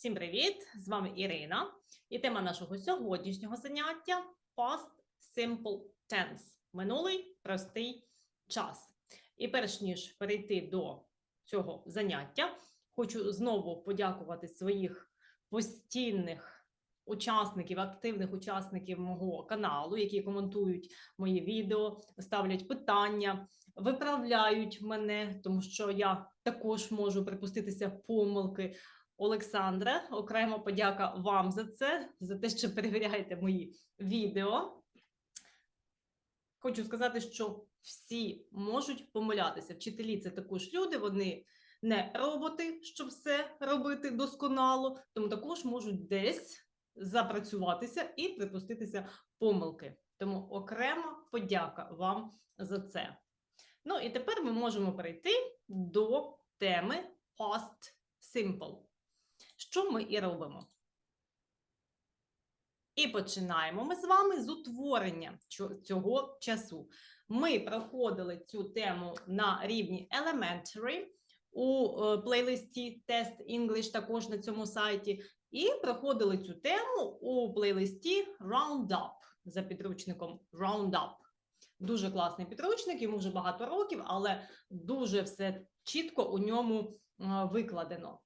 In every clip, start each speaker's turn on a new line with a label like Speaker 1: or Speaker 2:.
Speaker 1: Всім привіт! З вами Ірина. І тема нашого сьогоднішнього заняття Past Simple Tense. Минулий простий час. І перш ніж перейти до цього заняття, хочу знову подякувати своїх постійних учасників, активних учасників мого каналу, які коментують мої відео, ставлять питання, виправляють мене, тому що я також можу припуститися помилки. Олександра, окремо подяка вам за це, за те, що перевіряєте мої відео. Хочу сказати, що всі можуть помилятися. Вчителі це також люди, вони не роботи, щоб все робити досконало, тому також можуть десь запрацюватися і припуститися помилки. Тому окрема подяка вам за це. Ну і тепер ми можемо перейти до теми Past Simple що ми і робимо. І починаємо ми з вами з утворення цього часу. Ми проходили цю тему на рівні Elementary у е, плейлисті Test English, також на цьому сайті, і проходили цю тему у плейлисті Roundup за підручником Roundup. Дуже класний підручник, йому вже багато років, але дуже все чітко у ньому викладено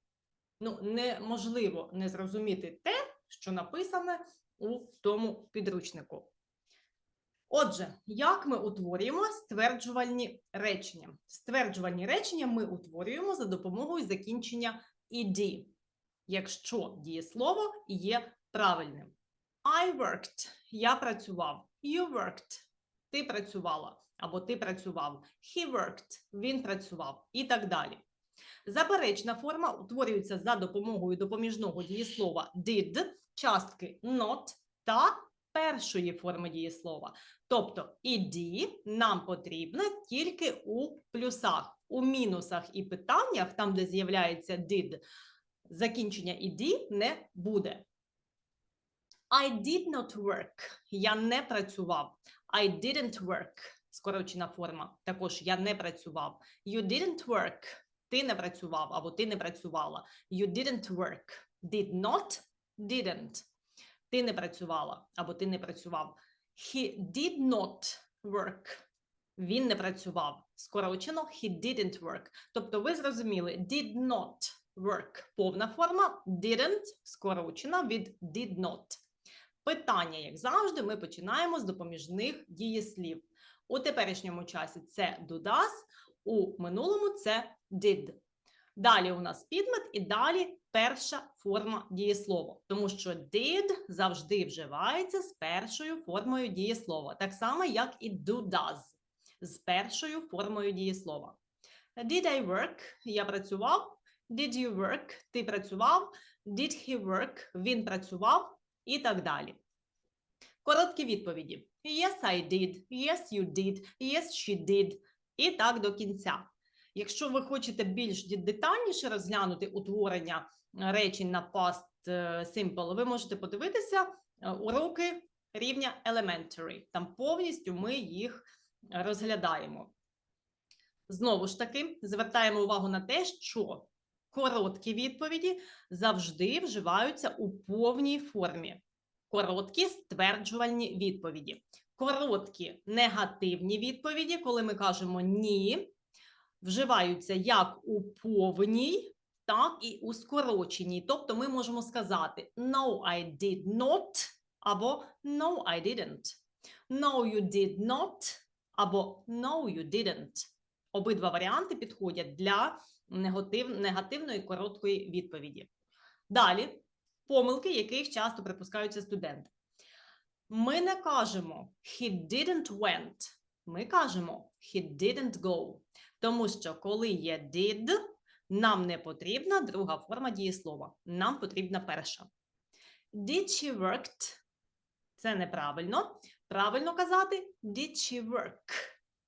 Speaker 1: ну, неможливо не зрозуміти те, що написане у тому підручнику. Отже, як ми утворюємо стверджувальні речення? Стверджувальні речення ми утворюємо за допомогою закінчення «ed», якщо дієслово є правильним. I worked я працював. You worked ти працювала або ти працював. He worked він працював і так далі. Заперечна форма утворюється за допомогою допоміжного дієслова did, частки not та першої форми дієслова. Тобто «ed» нам потрібно тільки у плюсах, у мінусах і питаннях, там, де з'являється did, закінчення «ed» не буде. I did not work. Я не працював. I didn't work. Скорочена форма. Також я не працював. You didn't work ти не працював або ти не працювала. You didn't work. Did not, didn't. Ти не працювала або ти не працював. He did not work. Він не працював. Скорочено he didn't work. Тобто ви зрозуміли did not work. Повна форма didn't скорочена від did not. Питання, як завжди, ми починаємо з допоміжних дієслів. У теперішньому часі це do does, у минулому це did. Далі у нас підмет і далі перша форма дієслова, тому що did завжди вживається з першою формою дієслова, так само, як і do does з першою формою дієслова. Did I work? Я працював. Did you work? Ти працював. Did he work? Він працював і так далі. Короткі відповіді: Yes, I did. Yes, you did. Yes, she did. І так до кінця. Якщо ви хочете більш детальніше розглянути утворення е, речень на past е, simple, ви можете подивитися е, уроки рівня elementary. Там повністю ми їх розглядаємо. Знову ж таки, звертаємо увагу на те, що короткі відповіді завжди вживаються у повній формі. Короткі стверджувальні відповіді. Короткі негативні відповіді, коли ми кажемо ні, вживаються як у повній, так і у скороченій. Тобто ми можемо сказати No, I did not або No, I didn't. No, you did not або No, you didn't. Обидва варіанти підходять для негатив, негативної короткої відповіді. Далі помилки, яких часто припускаються студенти. Ми не кажемо he didn't went. Ми кажемо he didn't go. Тому що, коли є did, нам не потрібна друга форма дієслова. Нам потрібна перша. Did she worked? Це неправильно. Правильно казати did she work?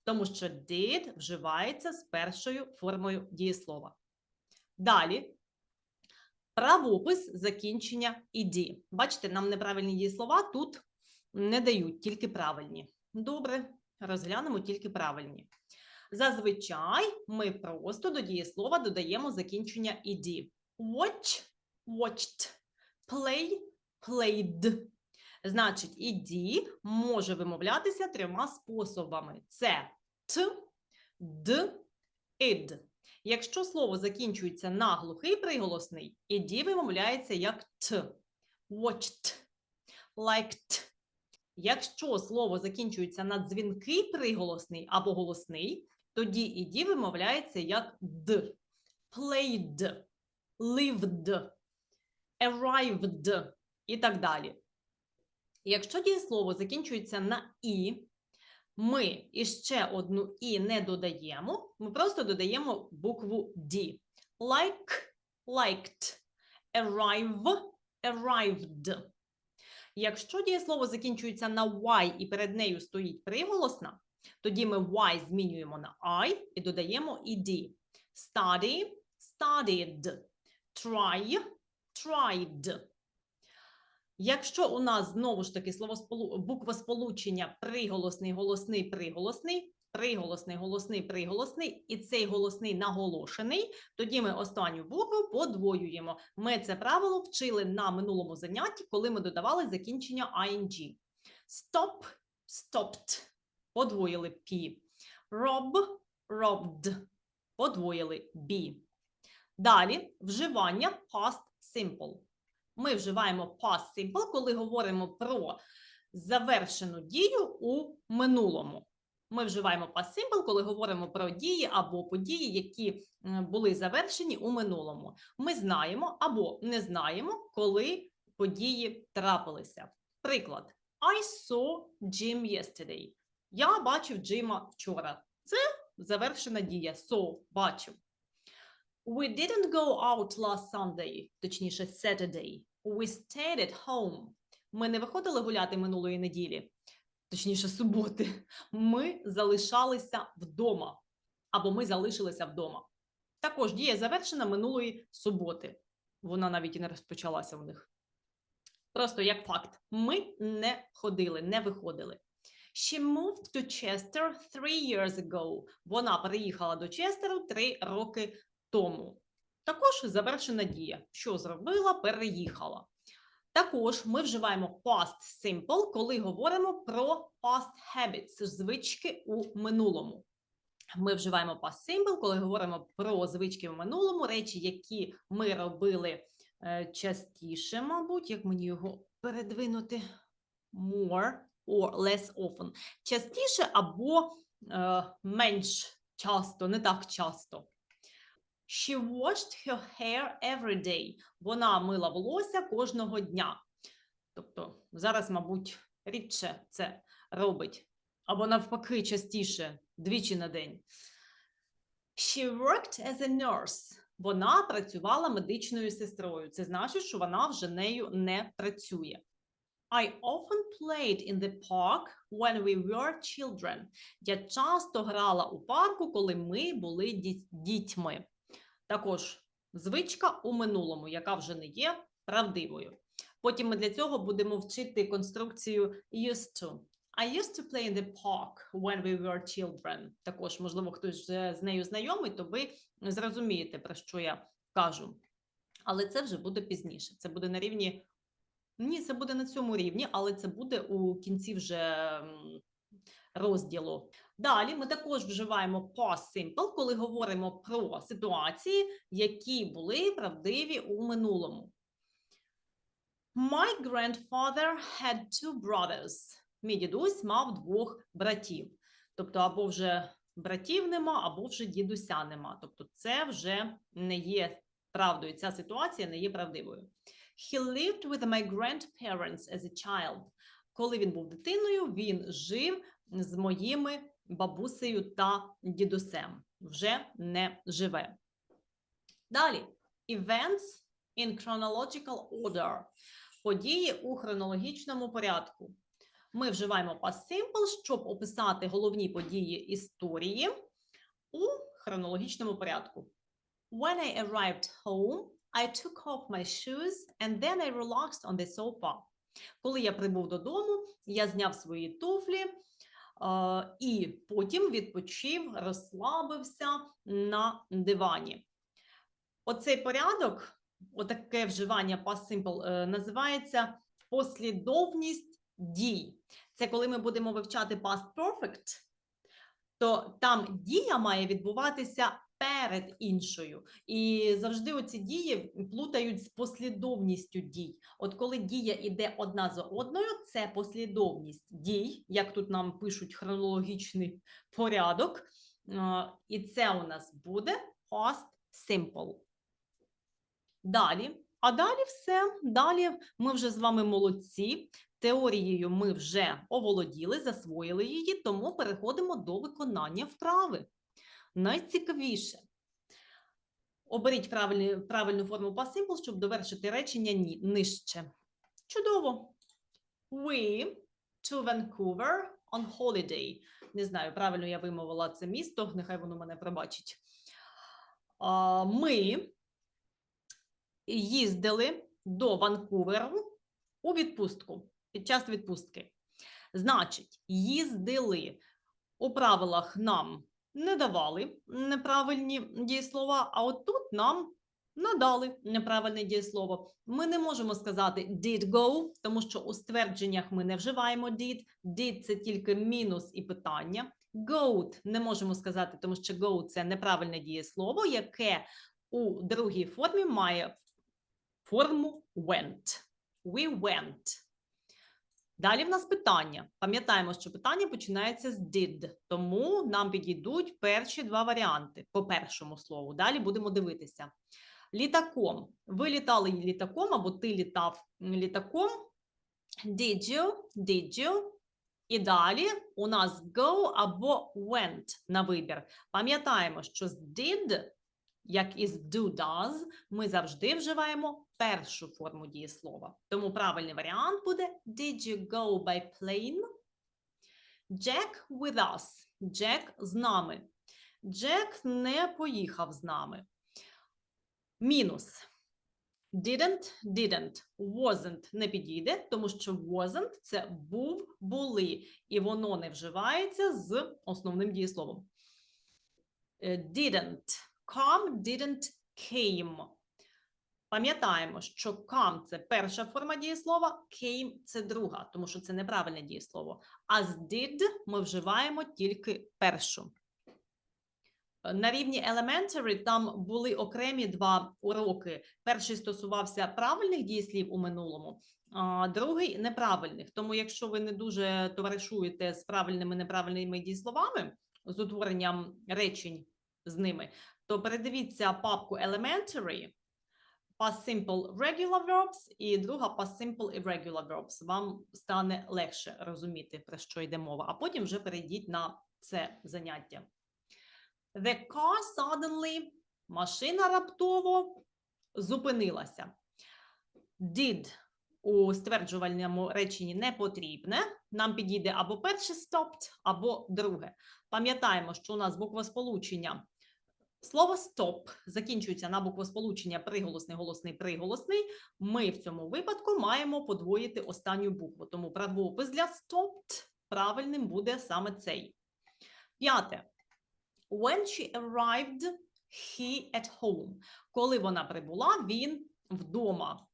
Speaker 1: Тому що did вживається з першою формою дієслова. Далі. Правопис закінчення «ed». Бачите, нам неправильні дієслова тут не дають, тільки правильні. Добре, розглянемо тільки правильні. Зазвичай ми просто до дієслова додаємо закінчення «ed». Watch watched, play, played. Значить, іді може вимовлятися трьома способами: це т, д, ід. Якщо слово закінчується на глухий приголосний, іді вимовляється як т. Watched, liked. Якщо слово закінчується на дзвінкий приголосний або голосний, тоді іді вимовляється як д. Played, lived, arrived і так далі. Якщо дієслово закінчується на і, ми іще одну і не додаємо, ми просто додаємо букву D. Like, liked, arrive, arrived. Якщо дієслово закінчується на y і перед нею стоїть приголосна, тоді ми y змінюємо на I і додаємо ed. Study, studied, try, tried. Якщо у нас знову ж таки словосполу... буквосполучення приголосний, голосний, приголосний, приголосний, голосний, приголосний, і цей голосний наголошений, тоді ми останню букву подвоюємо. Ми це правило вчили на минулому занятті, коли ми додавали закінчення ing. Stop, stopped, подвоїли P. Rob, robbed, подвоїли B. Далі вживання past simple. Ми вживаємо past simple, коли говоримо про завершену дію у минулому. Ми вживаємо past simple, коли говоримо про дії або події, які були завершені у минулому. Ми знаємо або не знаємо, коли події трапилися. Приклад: I saw Jim yesterday. Я бачив Джима вчора. Це завершена дія. So, бачив. We didn't go out last Sunday, точніше, Saturday. We stayed at home. Ми не виходили гуляти минулої неділі, точніше, суботи. Ми залишалися вдома. Або ми залишилися вдома. Також дія завершена минулої суботи. Вона навіть і не розпочалася в них. Просто як факт: ми не ходили, не виходили. She moved to Chester three years ago. Вона переїхала до Честеру три роки тому. Також завершена дія. Що зробила? Переїхала. Також ми вживаємо past simple, коли говоримо про past habits, звички у минулому. Ми вживаємо past simple, коли говоримо про звички в минулому, речі, які ми робили е, частіше, мабуть, як мені його передвинути more or less often. Частіше або е, менш часто, не так часто. She washed her hair every day. Вона мила волосся кожного дня. Тобто зараз, мабуть, рідше це робить. Або навпаки, частіше, двічі на день. She worked as a nurse. Вона працювала медичною сестрою. Це значить, що вона вже нею не працює. I often played in the park when we were children. Я часто грала у парку, коли ми були дітьми. Також звичка у минулому, яка вже не є правдивою. Потім ми для цього будемо вчити конструкцію used to. I used to play in the park when we were children. Також, можливо, хтось з нею знайомий, то ви зрозумієте, про що я кажу. Але це вже буде пізніше. Це буде на рівні. Ні, це буде на цьому рівні, але це буде у кінці вже розділу. Далі ми також вживаємо past simple, коли говоримо про ситуації, які були правдиві у минулому. My grandfather had two brothers. Мій дідусь мав двох братів. Тобто, або вже братів нема, або вже дідуся нема. Тобто, це вже не є правдою. Ця ситуація не є правдивою. He lived with my grandparents as a child. Коли він був дитиною, він жив з моїми бабусею та дідусем. Вже не живе. Далі. Events in chronological order. Події у хронологічному порядку. Ми вживаємо past simple, щоб описати головні події історії у хронологічному порядку. When I arrived home, I took off my shoes and then I relaxed on the sofa. Коли я прибув додому, я зняв свої туфлі е, і потім відпочив, розслабився на дивані. Оцей порядок отаке вживання past simple е, називається послідовність дій. Це коли ми будемо вивчати past perfect, то там дія має відбуватися перед іншою. І завжди оці дії плутають з послідовністю дій. От коли дія йде одна за одною, це послідовність дій, як тут нам пишуть хронологічний порядок. І це у нас буде past simple. Далі. А далі все. Далі ми вже з вами молодці. Теорією ми вже оволоділи, засвоїли її, тому переходимо до виконання вправи. Найцікавіше. Оберіть правильні, правильну форму past simple, щоб довершити речення ні, нижче. Чудово. We to Vancouver on holiday. Не знаю, правильно я вимовила це місто, нехай воно мене пробачить. Ми їздили до Ванкуверу у відпустку під час відпустки. Значить, їздили у правилах нам не давали неправильні дієслова, а от тут нам надали неправильне дієслово. Ми не можемо сказати did go, тому що у ствердженнях ми не вживаємо did. Did – це тільки мінус і питання. Goat не можемо сказати, тому що go – це неправильне дієслово, яке у другій формі має форму went. We went. Далі в нас питання. Пам'ятаємо, що питання починається з did, тому нам підійдуть перші два варіанти по першому слову. Далі будемо дивитися. Літаком. Ви літали літаком або ти літав літаком. Did you? Did you? І далі у нас go або went на вибір. Пам'ятаємо, що з did, як і з do does, ми завжди вживаємо першу форму дієслова. Тому правильний варіант буде Did you go by plane? Jack with us. Jack з нами. Джек не поїхав з нами. Мінус. Didn't, didn't, wasn't не підійде, тому що wasn't – це був, були, і воно не вживається з основним дієсловом. Didn't come, didn't came. Пам'ятаємо, що come – це перша форма дієслова, came – це друга, тому що це неправильне дієслово. А з did ми вживаємо тільки першу. На рівні elementary там були окремі два уроки. Перший стосувався правильних дієслів у минулому, а другий неправильних. Тому, якщо ви не дуже товаришуєте з правильними неправильними дієсловами, з утворенням речень з ними, то передивіться папку elementary, past simple regular verbs і друга past simple irregular verbs. Вам стане легше розуміти, про що йде мова, а потім вже перейдіть на це заняття. The car suddenly, машина раптово зупинилася. Did у стверджувальному реченні не потрібне. Нам підійде або перше stopped, або друге. Пам'ятаємо, що у нас буквосполучення Слово stop закінчується на буквосполучення приголосний, голосний, приголосний. Ми в цьому випадку маємо подвоїти останню букву. Тому правопис для stopped правильним буде саме цей. П'яте. When she arrived, he at home. Коли вона прибула, він вдома.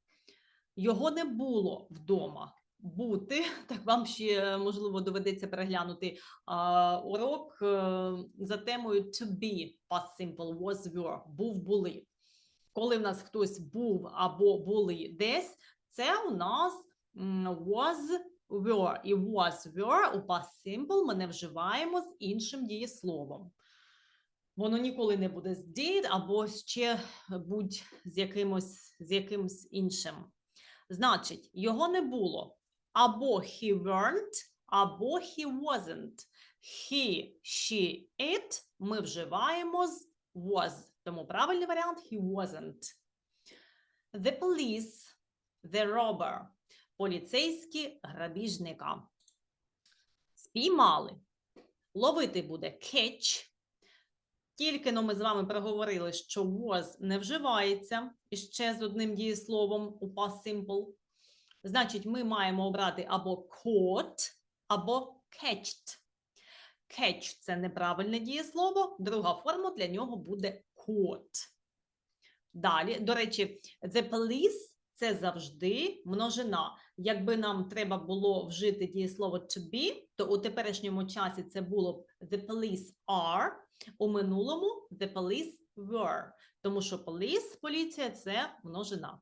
Speaker 1: Його не було вдома бути. Так вам ще можливо доведеться переглянути а, урок а, е, за темою to be past simple was were, був були. Коли в нас хтось був або були десь, це у нас was were і was were у past simple ми не вживаємо з іншим дієсловом. Воно ніколи не буде з did або ще будь з якимось з якимось іншим. Значить, його не було або he weren't, або he wasn't. He, she, it ми вживаємо з was. Тому правильний варіант he wasn't. The police, the robber. Поліцейські грабіжника. Спіймали. Ловити буде catch. Тільки но ми з вами проговорили, що was не вживається іще з одним дієсловом у past simple. Значить, ми маємо обрати або caught, або catched. Catch – це неправильне дієслово, друга форма для нього буде caught. Далі, до речі, the police це завжди множина. Якби нам треба було вжити дієслово to be, то у теперішньому часі це було б the police are, у минулому the police were. Тому що police, поліція це множина.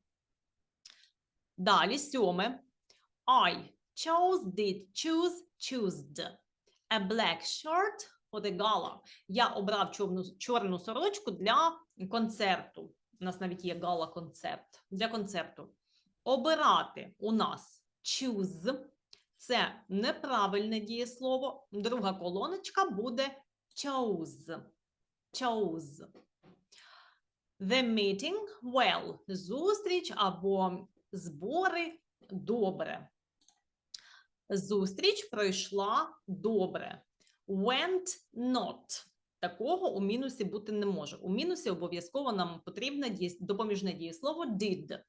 Speaker 1: Далі сьоме. I chose, did choose, choosed. A black shirt for the gala. Я обрав чорну, чорну сорочку для концерту. У нас навіть є гала-концерт. Для концерту. Обирати у нас choose. Це неправильне дієслово. Друга колоночка буде chose. Chose. The meeting well. Зустріч або збори добре. Зустріч пройшла добре. Went not. Такого у мінусі бути не може. У мінусі обов'язково нам потрібне допоміжне дієслово did.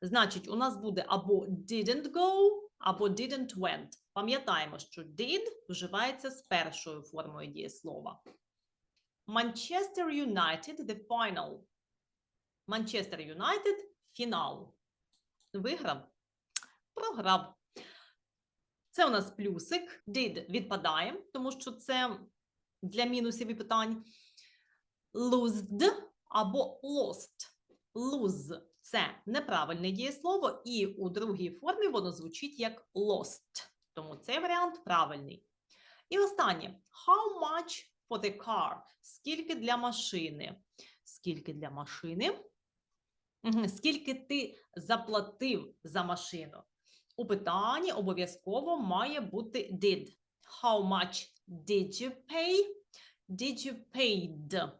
Speaker 1: Значить, у нас буде або didn't go, або didn't went. Пам'ятаємо, що did вживається з першою формою дієслова. Manchester United the final. Manchester United фінал. Виграв? Програв. Це у нас плюсик. Did відпадає, тому що це для мінусів і питань. Losed або lost. Lose – це неправильне дієслово, і у другій формі воно звучить як lost. Тому цей варіант правильний. І останнє. How much for the car? Скільки для машини? Скільки для машини? Скільки ти заплатив за машину? У питанні обов'язково має бути did. How much did you pay? Did you paid?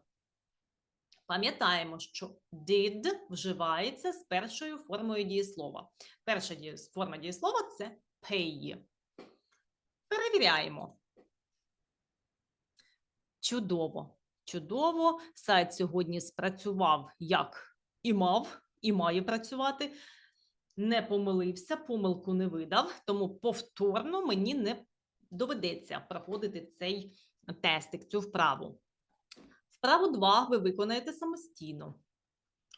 Speaker 1: Пам'ятаємо, що did вживається з першою формою дієслова. Перша форма дієслова це pay. Перевіряємо. Чудово. Чудово. Сайт сьогодні спрацював як і мав, і має працювати. Не помилився, помилку не видав, тому повторно мені не доведеться проходити цей тестик, цю вправу. Вправу 2 ви виконаєте самостійно.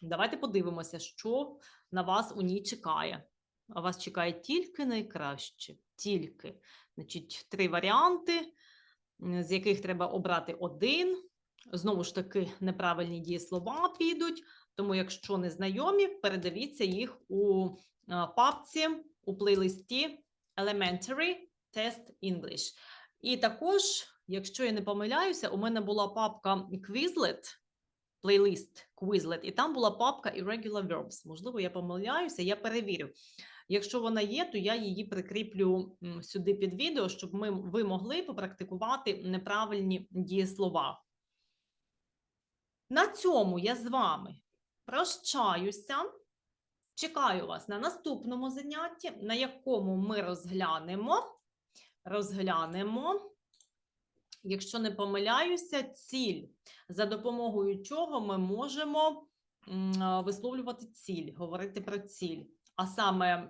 Speaker 1: Давайте подивимося, що на вас у ній чекає. А вас чекає тільки найкраще. Тільки. Значить, три варіанти, з яких треба обрати один. Знову ж таки, неправильні дієслова підуть. Тому, якщо не знайомі, передивіться їх у папці у плейлисті Elementary Test English. І також, якщо я не помиляюся, у мене була папка Quizlet, плейлист Quizlet, і там була папка Irregular Verbs. Можливо, я помиляюся, я перевірю. Якщо вона є, то я її прикріплю сюди під відео, щоб ми, ви могли попрактикувати неправильні дієслова. На цьому я з вами прощаюся. Чекаю вас на наступному занятті, на якому ми розглянемо, розглянемо, якщо не помиляюся, ціль, за допомогою чого ми можемо висловлювати ціль, говорити про ціль, а саме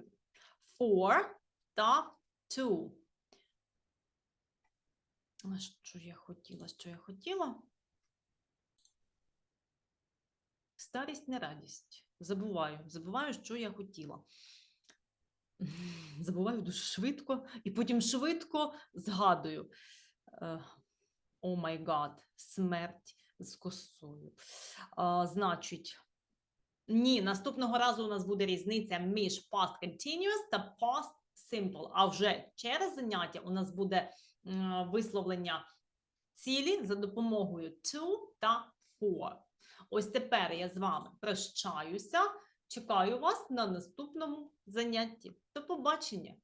Speaker 1: for та to. Що я хотіла, що я хотіла? Старість не радість. Забуваю, забуваю, що я хотіла. Забуваю дуже швидко, і потім швидко згадую. О май гад, смерть з косою. А, значить, ні, наступного разу у нас буде різниця між past continuous та past simple. А вже через заняття у нас буде висловлення цілі за допомогою to та for. Ось тепер я з вами прощаюся. Чекаю вас на наступному занятті. До побачення!